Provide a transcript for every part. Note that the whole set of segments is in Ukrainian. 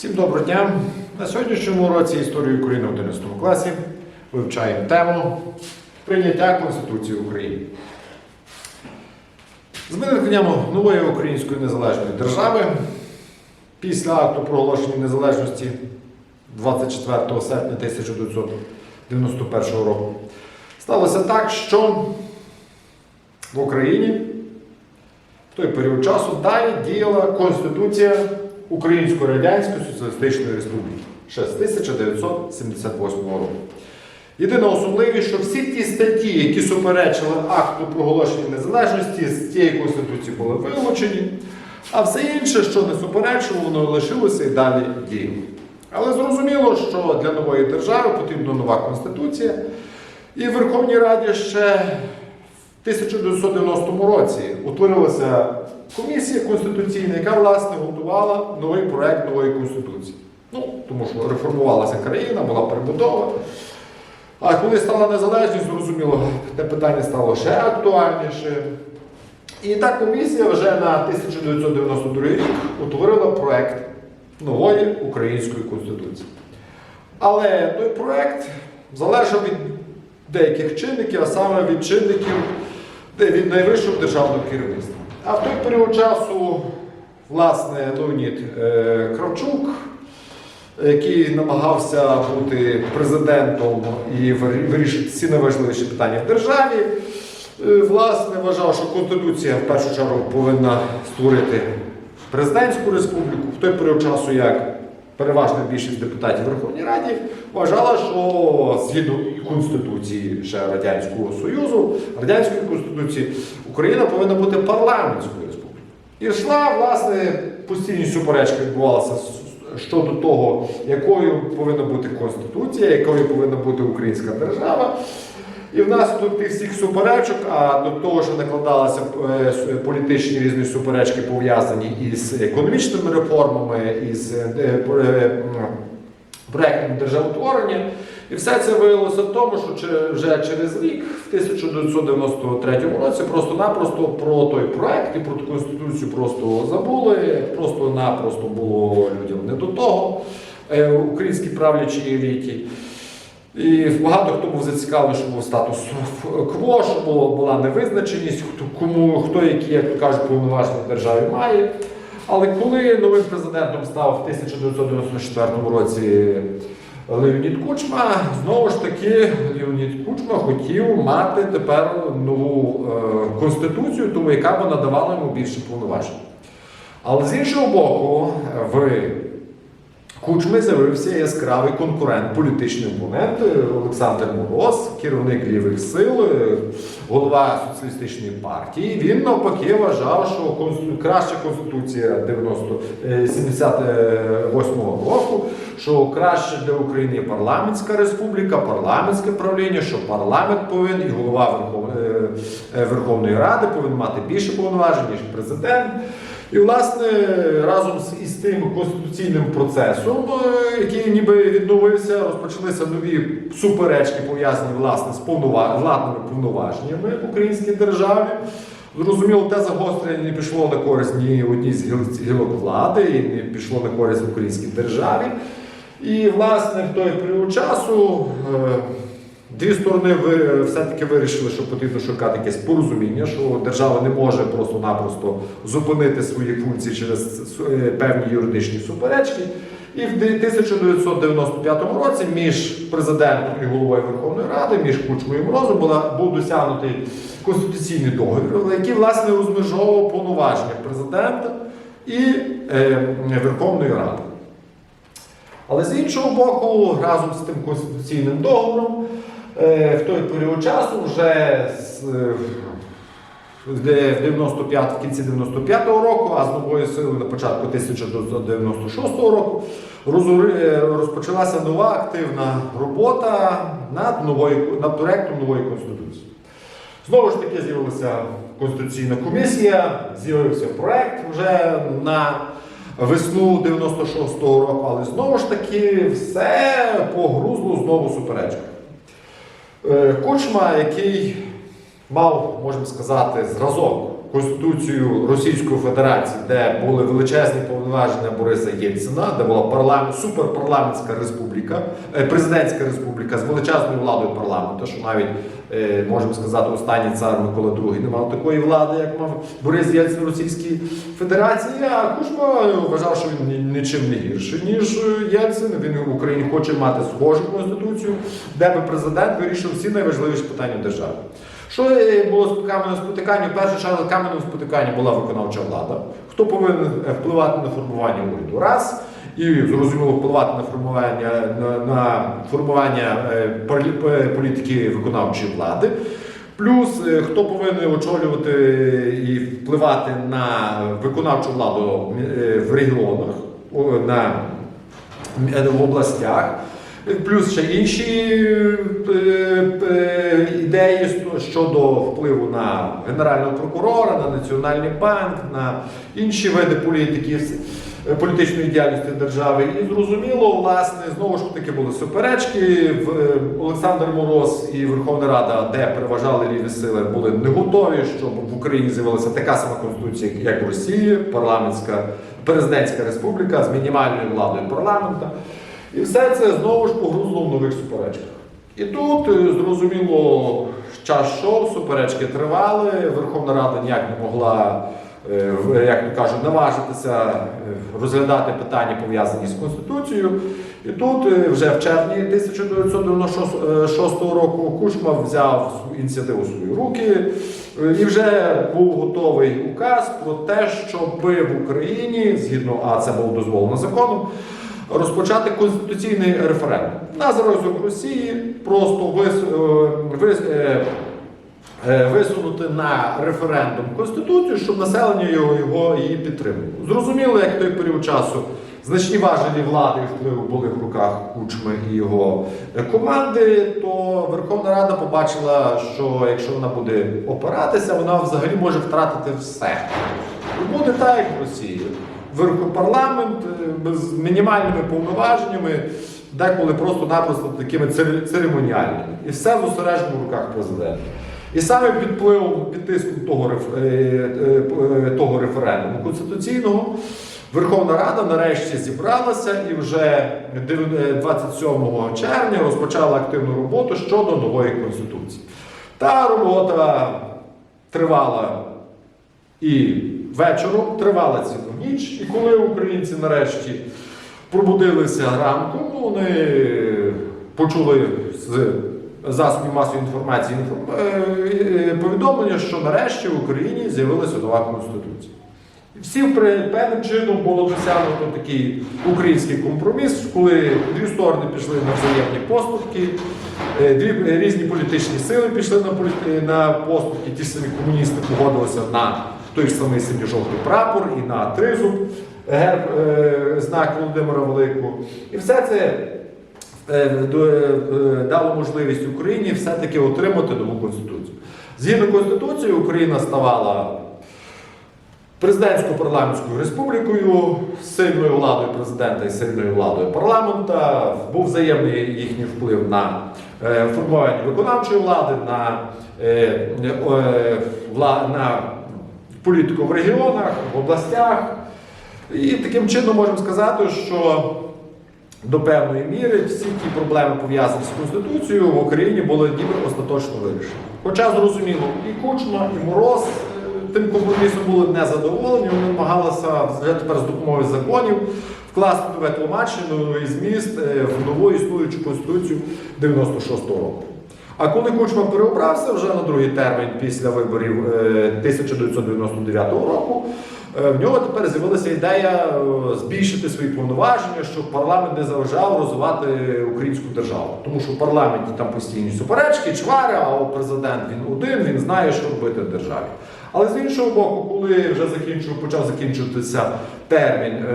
Всім доброго дня! На сьогоднішньому уроці історії України в 11 класі вивчаємо тему прийняття Конституції України. З виникненням нової української незалежної держави після акту проголошення незалежності 24 серпня 1991 року сталося так, що в Україні в той період часу далі діяла Конституція Української Радянської Соціалістичної Республіки ще з 1978 року. Єдина особливість, що всі ті статті, які суперечили акту проголошення незалежності, з цієї Конституції були вилучені, а все інше, що не суперечило, воно лишилося і далі діяло. Але зрозуміло, що для нової держави потрібна нова Конституція. І в Верховній Раді ще 1990 році утворилася комісія конституційна, яка власне готувала новий проект нової конституції. Ну, тому що реформувалася країна, була прибудова. А коли стала незалежність, зрозуміло, те питання стало ще актуальніше. І та комісія вже на 1992 рік утворила проект нової української конституції. Але той проект залежав від деяких чинників, а саме від чинників від найвищого державного керівництва. А в той період часу, власне, Леонід е, Кравчук, який намагався бути президентом і вирішити всі найважливіші питання в державі, е, власне, вважав, що Конституція в першу чергу повинна створити президентську республіку в той період часу, як переважна більшість депутатів Верховній Раді вважала, що згідно Конституції ще Радянського Союзу, Радянської Конституції, Україна повинна бути парламентською республікою. І йшла, власне, постійні суперечки відбувалися щодо того, якою повинна бути Конституція, якою повинна бути українська держава. І внаслідок тих всіх суперечок, а до того, що накладалися е, політичні різні суперечки, пов'язані із економічними реформами, із е, е, проектом державотворення. І все це виявилося в тому, що вже через рік, в 1993 році, просто-напросто про той проект і про ту конституцію просто забули, просто-напросто було людям не до того українській правлячій еліті. І багато хто був зацікавлений, що був статус кво, що було, була невизначеність, хто, кому, хто які, як кажуть, повноваження в державі має. Але коли новим президентом став в 1994 році Леонід Кучма, знову ж таки Леонід Кучма хотів мати тепер нову е, конституцію, тому яка б надавала йому більше повноважень. Але з іншого боку, в Кучми з'явився яскравий конкурент, політичний опонент е, Олександр Мороз, керівник лівих сил, е, голова соціалістичної партії. Він навпаки вважав, що конститу... краща конституція 90... е, 78-го року, що краще для України парламентська республіка, парламентське правління, що парламент повинен і голова е, е, Верховної Ради повинен мати більше повноважень, ніж президент. І, власне, разом із тим конституційним процесом, е, який ніби відновився, розпочалися нові суперечки, пов'язані власне з повнова... владними повноваженнями в українській державі. Зрозуміло, те загострення не пішло на користь ні одній з гіл- гілок влади, і не пішло на користь українській державі. І, власне, в той період часу е, дві сторони ви- все-таки вирішили, що потрібно шукати якесь порозуміння, що держава не може просто-напросто зупинити свої функції через е, певні юридичні суперечки. І в 1995 році між президентом і головою Верховної Ради, між Кучмою і Морозом була, був досягнутий конституційний договір, який власне розмежовував повноваження президента і е, Верховної Ради. Але з іншого боку, разом з тим конституційним договором, е, в той період часу, вже з, е, в 95, в кінці 95-го року, а з нової сили на початку 1996 року, е, розпочалася нова активна робота над, новою, над проектом нової конституції. Знову ж таки з'явилася конституційна комісія, з'явився проект вже на весну 96-го року, але знову ж таки все погрузло знову суперечкою. Е, Кучма, який мав, можемо сказати, зразок Конституцію Російської Федерації, де були величезні повноваження Бориса Єльцина, де була парламент, суперпарламентська республіка, е, президентська республіка з величезною владою парламенту, що навіть е, можемо сказати, останній цар Микола II не мав такої влади, як мав Борис Єльцин в Російській Федерації. А Кучма вважав, що він нічим не гірший, ніж е, Єльцин. Він в Україні хоче мати схожу конституцію, де би президент вирішив всі найважливіші питання в державі. Що е, було з каменем спотикання? Перше чергу каменем спотикання була виконавча влада. Хто повинен е, впливати на формування уряду? Раз. І зрозуміло впливати на формування на, на формування е, е, політики виконавчої влади. Плюс е, хто повинен очолювати і впливати на виконавчу владу в регіонах, на в областях. Плюс ще інші е, е, ідеї щодо впливу на генерального прокурора, на національний банк, на інші види політики, е, політичної діяльності держави. І зрозуміло, власне, знову ж таки були суперечки. Олександр Мороз і Верховна Рада, де переважали рівні сили, були не готові, щоб в Україні з'явилася така сама конституція, як в Росії, парламентська президентська республіка з мінімальною владою парламента. І все це знову ж погрузло в нових суперечках. І тут е, зрозуміло, час йшов, суперечки тривали. Верховна Рада ніяк не могла, е, як то кажуть, наважитися е, розглядати питання пов'язані з Конституцією. І тут вже в червні 1996 року Кучма взяв ініціативу в свої руки і вже був готовий указ про те, щоб в Україні, згідно, а це було дозволено законом, розпочати конституційний референдум на зразок Росії, просто вис, е, вис, е, е, висунути на референдум Конституцію, щоб населення його, його її підтримувало. Зрозуміло, як той період часу значні важелі влади впливу були в руках Кучми і його команди, то Верховна Рада побачила, що якщо вона буде опиратися, вона взагалі може втратити все. Буде так, як в Росії. Верхопарламент е, без мінімальними повноваженнями, деколи просто-напросто такими церемоніальними. І все зосереджено в руках президента. І саме під впливом, під тиском того, е, е, того референдуму конституційного Верховна Рада нарешті зібралася і вже е, 27 червня розпочала активну роботу щодо нової конституції. Та робота тривала і вечором тривала цілу ніч. І коли українці нарешті пробудилися ранком, вони почули з засобів масової інформації інфор- е, повідомлення, що нарешті в Україні з'явилася нова конституція. Всі певним чином було досягнуто такий український компроміс, коли дві сторони пішли на взаємні поступки, е, дві е, різні політичні сили пішли на, на поступки, ті самі комуністи погодилися на той ж самий синьо-жовтий прапор і на тризуб, герб, е, знак Володимира Великого. І все це е, е, дало можливість Україні все-таки отримати нову конституцію. Згідно Конституції, Україна ставала президентсько-парламентською республікою сильною владою президента і сильною владою парламента. Був взаємний їхній вплив на е, формування виконавчої влади, на, е, е, на політику в регіонах, в областях. І таким чином можемо сказати, що до певної міри всі ті проблеми пов'язані з Конституцією в Україні були ніби остаточно вирішені. Хоча зрозуміло, і Кучма, і Мороз е, тим компромісом були незадоволені, вони намагалися вже тепер з допомогою законів вкласти нове тлумачення, новий зміст е, в нову існуючу конституцію 96-го року. А коли Кучма переобрався вже на другий термін після виборів е, 1999 року, е, в нього тепер з'явилася ідея е, збільшити свої повноваження, щоб парламент не заважав розвивати українську державу. Тому що в парламенті там постійні суперечки, чвари, а президент він один, він знає, що робити в державі. Але з іншого боку, коли вже закінчив, почав закінчуватися термін е,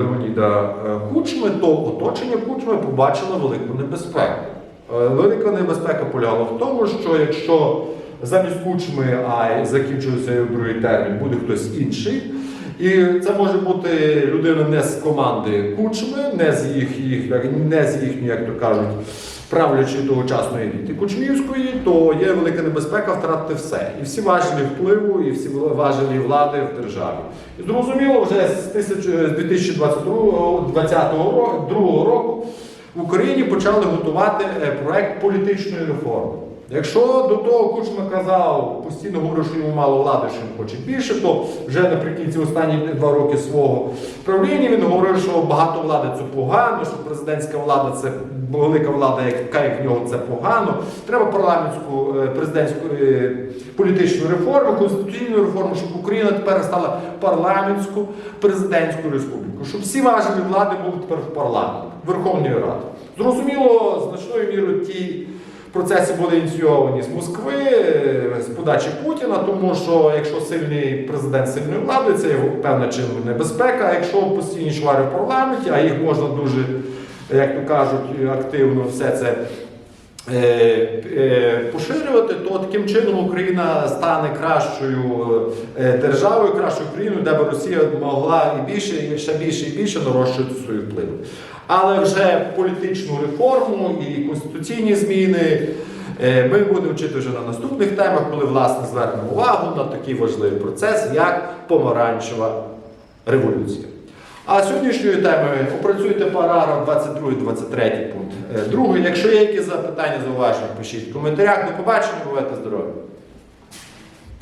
Леоніда е, Кучми, то оточення Кучми побачило велику небезпеку. Велика небезпека полягала в тому, що якщо замість кучми, а закінчується другий термін, буде хтось інший. І це може бути людина не з команди кучми, не з їх, їх не з їхньої, як то кажуть, правлячої тогочасної еліти Кучмівської, то є велика небезпека втратити все. І всі важелі впливу, і всі важелі влади в державі. І зрозуміло, вже з 1000 з 2020 року, другого року в Україні почали готувати е, проект політичної реформи. Якщо до того Кучма казав, постійно говорив, що йому мало влади, що він хоче більше, то вже наприкінці останні два роки свого правління він говорив, що багато влади це погано, що президентська влада це велика влада, яка як в нього це погано. Треба парламентську е, президентську е, політичну реформу, конституційну реформу, щоб Україна тепер стала парламентську президентську республікою, щоб всі важелі влади були тепер в парламенті, Верховної Ради. Зрозуміло, значною мірою ті. Процеси були ініційовані з Москви, з подачі Путіна, тому що якщо сильний президент сильною владою, це його певна чинна небезпека. А якщо постійні чвари в парламенті, а їх можна дуже, як то кажуть, активно все це е, е, поширювати, то таким чином Україна стане кращою е, державою, кращою країною, де б Росія могла і більше, і ще більше і більше нарощувати свої впливи. Але вже політичну реформу і конституційні зміни е, ми будемо вчити вже на наступних темах, коли власне звернемо увагу на такий важливий процес, як помаранчева революція. А сьогоднішньою темою опрацюйте параграф 22-23 пункт. Е, Другий, якщо є якісь запитання, зауваження, пишіть в коментарях. До побачення, бувайте здорові!